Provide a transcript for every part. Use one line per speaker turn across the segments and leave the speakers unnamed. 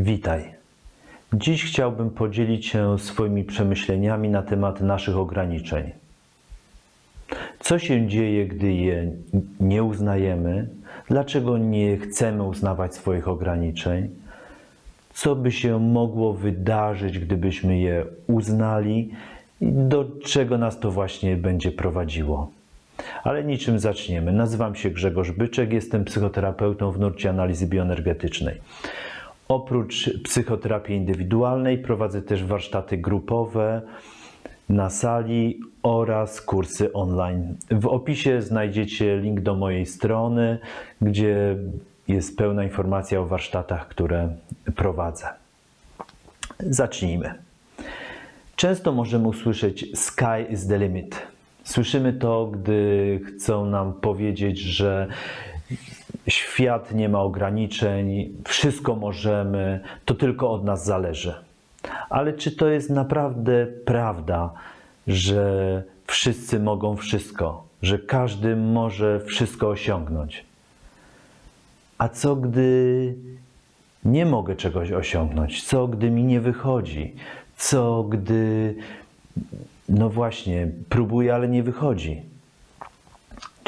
Witaj. Dziś chciałbym podzielić się swoimi przemyśleniami na temat naszych ograniczeń. Co się dzieje, gdy je nie uznajemy? Dlaczego nie chcemy uznawać swoich ograniczeń? Co by się mogło wydarzyć, gdybyśmy je uznali i do czego nas to właśnie będzie prowadziło? Ale niczym zaczniemy. Nazywam się Grzegorz Byczek, jestem psychoterapeutą w nurcie analizy bioenergetycznej. Oprócz psychoterapii indywidualnej prowadzę też warsztaty grupowe na sali oraz kursy online. W opisie znajdziecie link do mojej strony, gdzie jest pełna informacja o warsztatach, które prowadzę. Zacznijmy. Często możemy usłyszeć sky is the limit. Słyszymy to, gdy chcą nam powiedzieć, że świat nie ma ograniczeń, wszystko możemy, to tylko od nas zależy. Ale czy to jest naprawdę prawda, że wszyscy mogą wszystko, że każdy może wszystko osiągnąć? A co gdy nie mogę czegoś osiągnąć? Co gdy mi nie wychodzi? Co gdy, no właśnie, próbuję, ale nie wychodzi?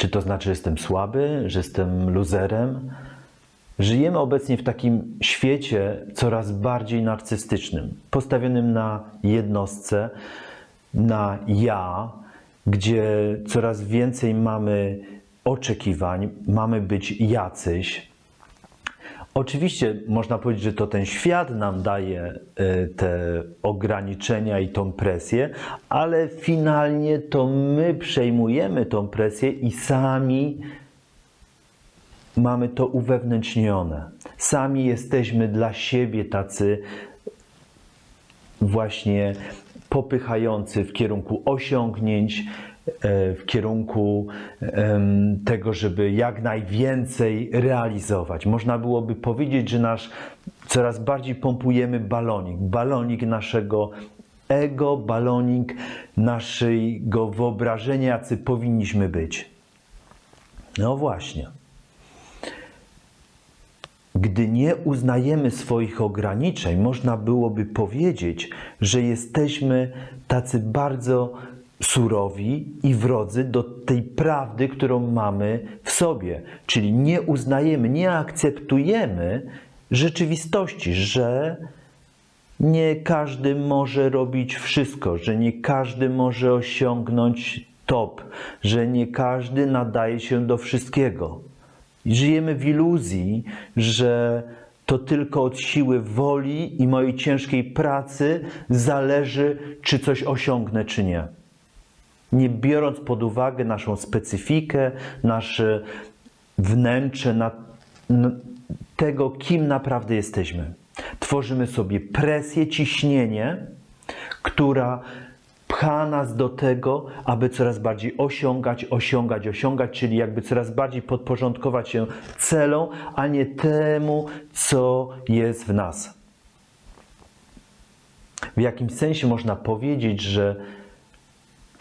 Czy to znaczy, że jestem słaby, że jestem luzerem? Żyjemy obecnie w takim świecie coraz bardziej narcystycznym, postawionym na jednostce, na ja, gdzie coraz więcej mamy oczekiwań, mamy być jacyś. Oczywiście można powiedzieć, że to ten świat nam daje y, te ograniczenia i tą presję, ale finalnie to my przejmujemy tą presję i sami mamy to uwewnętrznione. Sami jesteśmy dla siebie tacy właśnie popychający w kierunku osiągnięć, e, w kierunku tego, żeby jak najwięcej realizować. Można byłoby powiedzieć, że nasz coraz bardziej pompujemy balonik, balonik naszego ego, balonik naszego wyobrażenia, jacy powinniśmy być. No właśnie. Gdy nie uznajemy swoich ograniczeń, można byłoby powiedzieć, że jesteśmy tacy bardzo surowi i wrodzy do tej prawdy, którą mamy w sobie. Czyli nie uznajemy, nie akceptujemy rzeczywistości, że nie każdy może robić wszystko, że nie każdy może osiągnąć top, że nie każdy nadaje się do wszystkiego. Żyjemy w iluzji, że to tylko od siły woli i mojej ciężkiej pracy zależy, czy coś osiągnę, czy nie. Nie biorąc pod uwagę naszą specyfikę, nasze wnętrze, na, na tego, kim naprawdę jesteśmy. Tworzymy sobie presję, ciśnienie, która pcha nas do tego, aby coraz bardziej osiągać, osiągać, osiągać, czyli jakby coraz bardziej podporządkować się celom, a nie temu, co jest w nas. W jakimś sensie można powiedzieć, że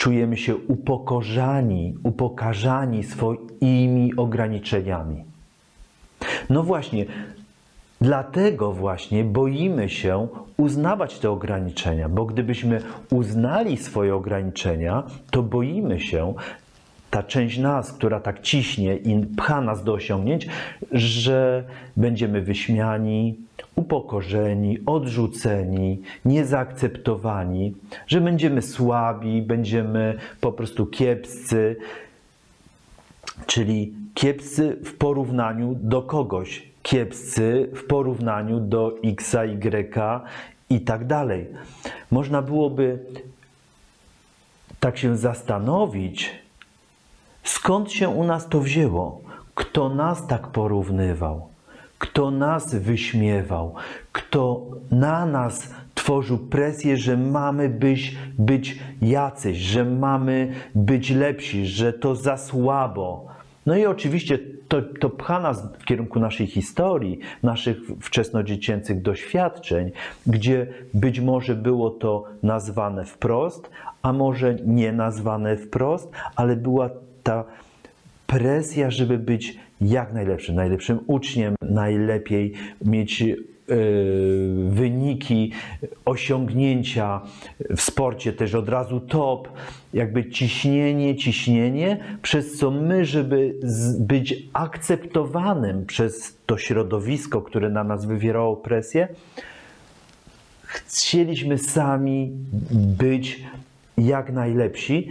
czujemy się upokorzani, upokarzani swoimi ograniczeniami. No właśnie, Dlatego właśnie boimy się uznawać te ograniczenia, bo gdybyśmy uznali swoje ograniczenia, to boimy się, ta część nas, która tak ciśnie i pcha nas do osiągnięć, że będziemy wyśmiani, upokorzeni, odrzuceni, niezaakceptowani, że będziemy słabi, będziemy po prostu kiepscy, czyli kiepscy w porównaniu do kogoś, kiepscy w porównaniu do X, Y i tak dalej. Można byłoby tak się zastanowić, skąd się u nas to wzięło, kto nas tak porównywał, kto nas wyśmiewał, kto na nas tworzył presję, że mamy być, być jacyś, że mamy być lepsi, że to za słabo. No i oczywiście to, to pcha nas w kierunku naszej historii, naszych wczesnodziecięcych doświadczeń, gdzie być może było to nazwane wprost, a może nie nazwane wprost, ale była ta presja, żeby być jak najlepszym, najlepszym uczniem, najlepiej mieć wyniki, osiągnięcia w sporcie też od razu top, jakby ciśnienie, ciśnienie, przez co my, żeby być akceptowanym przez to środowisko, które na nas wywierało presję, chcieliśmy sami być jak najlepsi,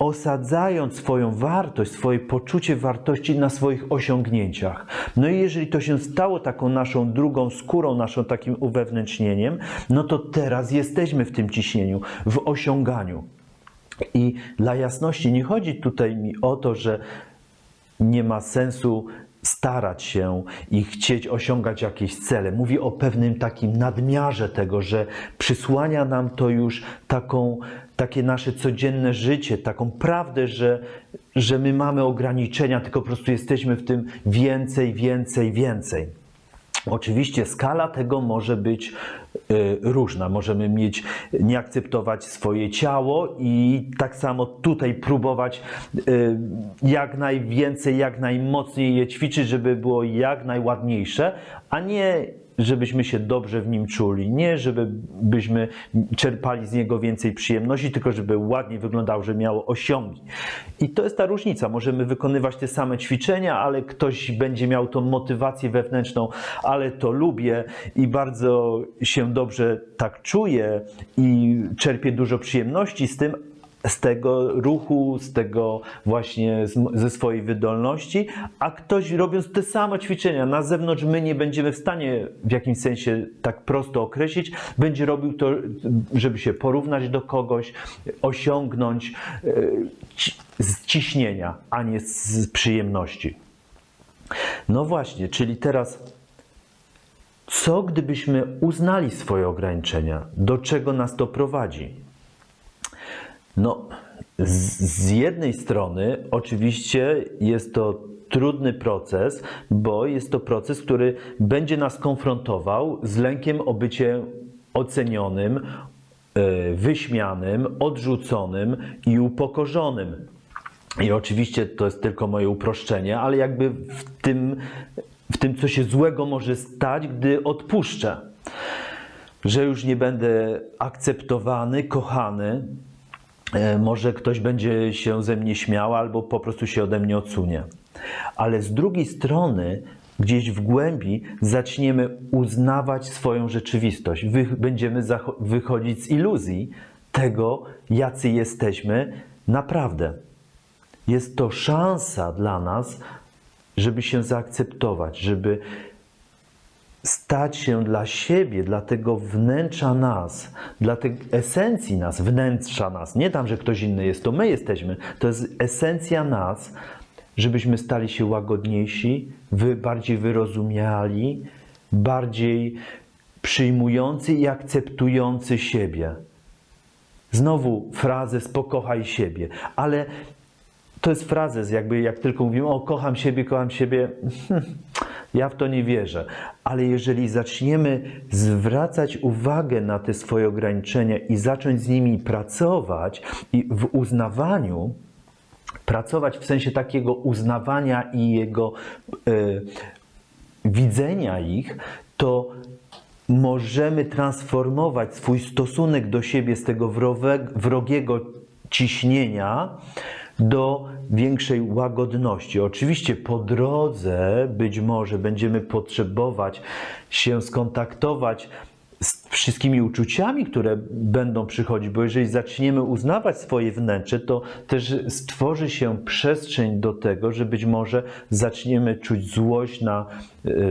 osadzając swoją wartość, swoje poczucie wartości na swoich osiągnięciach. No i jeżeli to się stało taką naszą drugą skórą, naszą takim uwewnętrznieniem, no to teraz jesteśmy w tym ciśnieniu, w osiąganiu. I dla jasności nie chodzi tutaj mi o to, że nie ma sensu starać się i chcieć osiągać jakieś cele. Mówię o pewnym takim nadmiarze tego, że przysłania nam to już taką, takie nasze codzienne życie, taką prawdę, że, że my mamy ograniczenia, tylko po prostu jesteśmy w tym więcej, więcej, więcej. Oczywiście skala tego może być y, różna. Możemy mieć, nie akceptować swoje ciało i tak samo tutaj próbować y, jak najwięcej, jak najmocniej je ćwiczyć, żeby było jak najładniejsze, a nie żebyśmy się dobrze w nim czuli, nie żebyśmy czerpali z niego więcej przyjemności, tylko żeby ładnie wyglądał, żeby miało osiągi. I to jest ta różnica. Możemy wykonywać te same ćwiczenia, ale ktoś będzie miał tą motywację wewnętrzną, ale to lubię i bardzo się dobrze tak czuję i czerpię dużo przyjemności z tym, z tego ruchu, z tego właśnie z, ze swojej wydolności, a ktoś robiąc te same ćwiczenia na zewnątrz, my nie będziemy w stanie w jakimś sensie tak prosto określić, będzie robił to, żeby się porównać do kogoś, osiągnąć e, z ciśnienia, a nie z przyjemności. No właśnie, czyli teraz co gdybyśmy uznali swoje ograniczenia? Do czego nas to prowadzi? No, z, z jednej strony oczywiście jest to trudny proces, bo jest to proces, który będzie nas konfrontował z lękiem o bycie ocenionym, e, wyśmianym, odrzuconym i upokorzonym. I oczywiście to jest tylko moje uproszczenie, ale jakby w tym, w tym co się złego może stać, gdy odpuszczę. Że już nie będę akceptowany, kochany, może ktoś będzie się ze mnie śmiał albo po prostu się ode mnie odsunie. Ale z drugiej strony, gdzieś w głębi, zaczniemy uznawać swoją rzeczywistość. Wy, będziemy wychodzić z iluzji tego, jacy jesteśmy naprawdę. Jest to szansa dla nas, żeby się zaakceptować, żeby stać się dla siebie, dla tego wnętrza nas, dla tej esencji nas, wnętrza nas. Nie tam, że ktoś inny jest, to my jesteśmy. To jest esencja nas, żebyśmy stali się łagodniejsi, wy, bardziej wyrozumiali, bardziej przyjmujący i akceptujący siebie. Znowu frazę spokochaj siebie, ale to jest frazes, jakby jak tylko mówimy, o kocham siebie, kocham siebie, ja w to nie wierzę. Ale jeżeli zaczniemy zwracać uwagę na te swoje ograniczenia i zacząć z nimi pracować i w uznawaniu, pracować w sensie takiego uznawania i jego e, widzenia ich, to możemy transformować swój stosunek do siebie z tego wrogiego ciśnienia do większej łagodności. Oczywiście po drodze być może będziemy potrzebować się skontaktować z wszystkimi uczuciami, które będą przychodzić, bo jeżeli zaczniemy uznawać swoje wnętrze, to też stworzy się przestrzeń do tego, że być może zaczniemy czuć złość na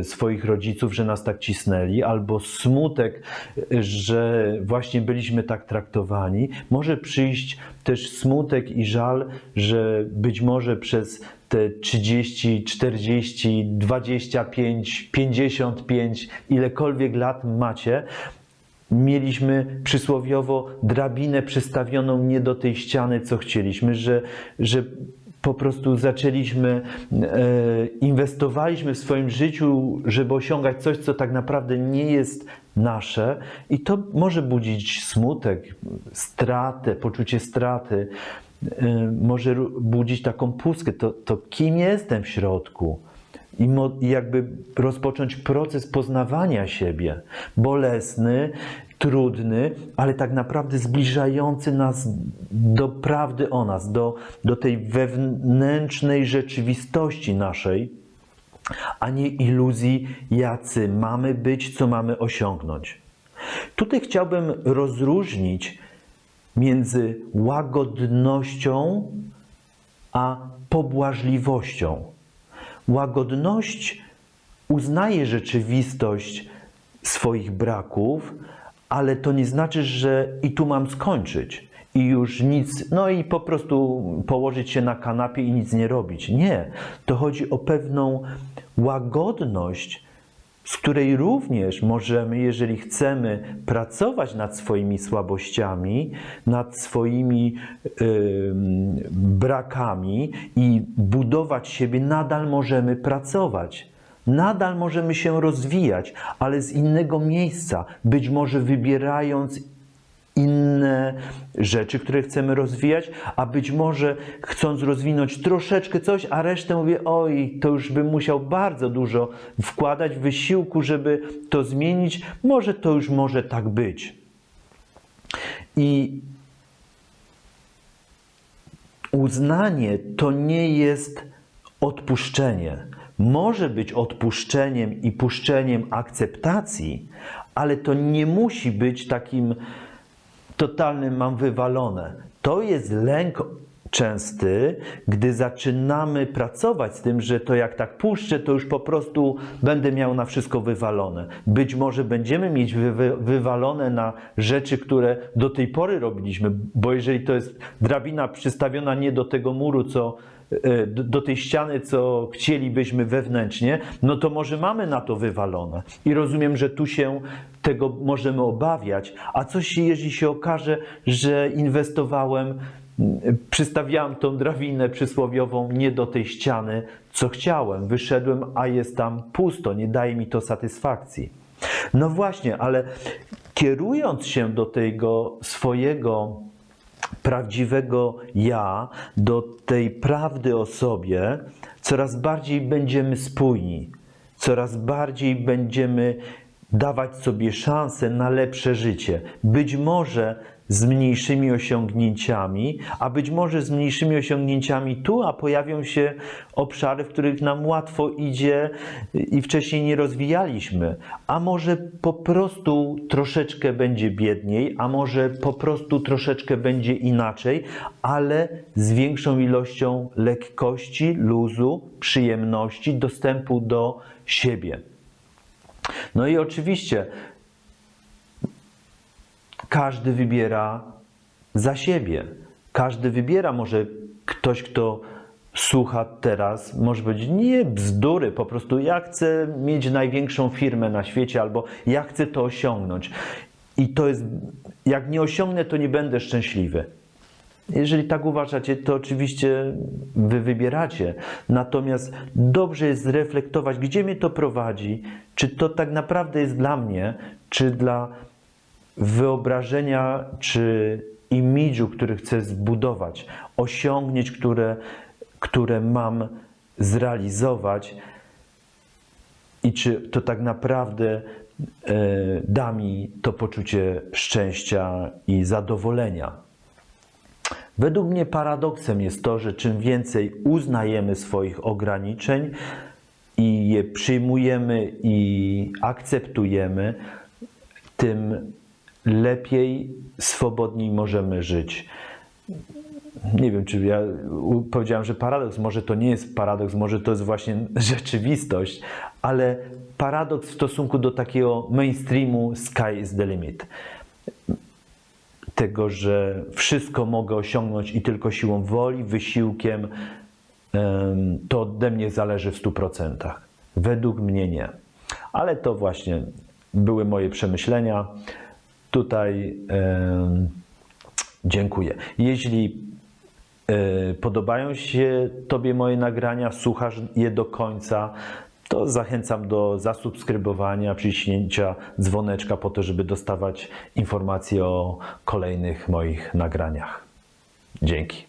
swoich rodziców, że nas tak cisnęli, albo smutek, e, że właśnie byliśmy tak traktowani. Może przyjść też smutek i żal, że być może przez te 30, 40, 25, 55, ilekolwiek lat macie, mieliśmy przysłowiowo drabinę przystawioną nie do tej ściany, co chcieliśmy, że, że po prostu zaczęliśmy, e, inwestowaliśmy w swoim życiu, żeby osiągać coś, co tak naprawdę nie jest nasze, i to może budzić smutek, stratę, poczucie straty, e, może budzić taką pustkę. To, to kim jestem w środku? i jakby rozpocząć proces poznawania siebie. Bolesny, trudny, ale tak naprawdę zbliżający nas do prawdy o nas, do, do tej wewnętrznej rzeczywistości naszej, a nie iluzji, jacy mamy być, co mamy osiągnąć. Tutaj chciałbym rozróżnić między łagodnością a pobłażliwością. Łagodność uznaje rzeczywistość swoich braków, ale to nie znaczy, że i tu mam skończyć i już nic, no i po prostu położyć się na kanapie i nic nie robić. Nie. To chodzi o pewną łagodność, z której również możemy, jeżeli chcemy pracować nad swoimi słabościami, nad swoimi ym, brakami i budować siebie, nadal możemy pracować. Nadal możemy się rozwijać, ale z innego miejsca, być może wybierając inne rzeczy, które chcemy rozwijać, a być może chcąc rozwinąć troszeczkę coś, a resztę mówię, oj, to już bym musiał bardzo dużo wkładać wysiłku, żeby to zmienić. Może to już może tak być. I uznanie to nie jest odpuszczenie. Może być odpuszczeniem i puszczeniem akceptacji, ale to nie musi być takim totalnym mam wywalone. To jest lęk częsty, gdy zaczynamy pracować z tym, że to jak tak puszczę, to już po prostu będę miał na wszystko wywalone. Być może będziemy mieć wy, wy, wywalone na rzeczy, które do tej pory robiliśmy, bo jeżeli to jest drabina przystawiona nie do tego muru, co do, do tej ściany, co chcielibyśmy wewnętrznie, no to może mamy na to wywalone. I rozumiem, że tu się tego możemy obawiać, a coś jeśli się okaże, że inwestowałem, przystawiałem tą drabinę przysłowiową nie do tej ściany, co chciałem, wyszedłem, a jest tam pusto, nie daje mi to satysfakcji. No właśnie, ale kierując się do tego swojego prawdziwego ja, do tej prawdy o sobie, coraz bardziej będziemy spójni, coraz bardziej będziemy dawać sobie szansę na lepsze życie. Być może z mniejszymi osiągnięciami, a być może z mniejszymi osiągnięciami tu, a pojawią się obszary, w których nam łatwo idzie i wcześniej nie rozwijaliśmy. A może po prostu troszeczkę będzie biedniej, a może po prostu troszeczkę będzie inaczej, ale z większą ilością lekkości, luzu, przyjemności, dostępu do siebie. No i oczywiście każdy wybiera za siebie. Każdy wybiera, może ktoś, kto słucha teraz, może powiedzieć, nie bzdury, po prostu ja chcę mieć największą firmę na świecie, albo ja chcę to osiągnąć. I to jest, jak nie osiągnę, to nie będę szczęśliwy. Jeżeli tak uważacie, to oczywiście wy wybieracie. Natomiast dobrze jest zreflektować, gdzie mnie to prowadzi, czy to tak naprawdę jest dla mnie, czy dla wyobrażenia, czy imidżu, który chcę zbudować, osiągnięć, które, które mam zrealizować i czy to tak naprawdę e, da mi to poczucie szczęścia i zadowolenia. Według mnie paradoksem jest to, że czym więcej uznajemy swoich ograniczeń i je przyjmujemy i akceptujemy, tym lepiej, swobodniej możemy żyć. Nie wiem, czy ja powiedziałem, że paradoks, może to nie jest paradoks, może to jest właśnie rzeczywistość, ale paradoks w stosunku do takiego mainstreamu sky is the limit tego, że wszystko mogę osiągnąć i tylko siłą woli, wysiłkiem, em, to ode mnie zależy w 100%. Według mnie nie. Ale to właśnie były moje przemyślenia. Tutaj dziękuję. Jeśli e, podobają się Tobie moje nagrania, słuchasz je do końca, to zachęcam do zasubskrybowania, przyciśnięcia dzwoneczka po to, żeby dostawać informacje o kolejnych moich nagraniach. Dzięki.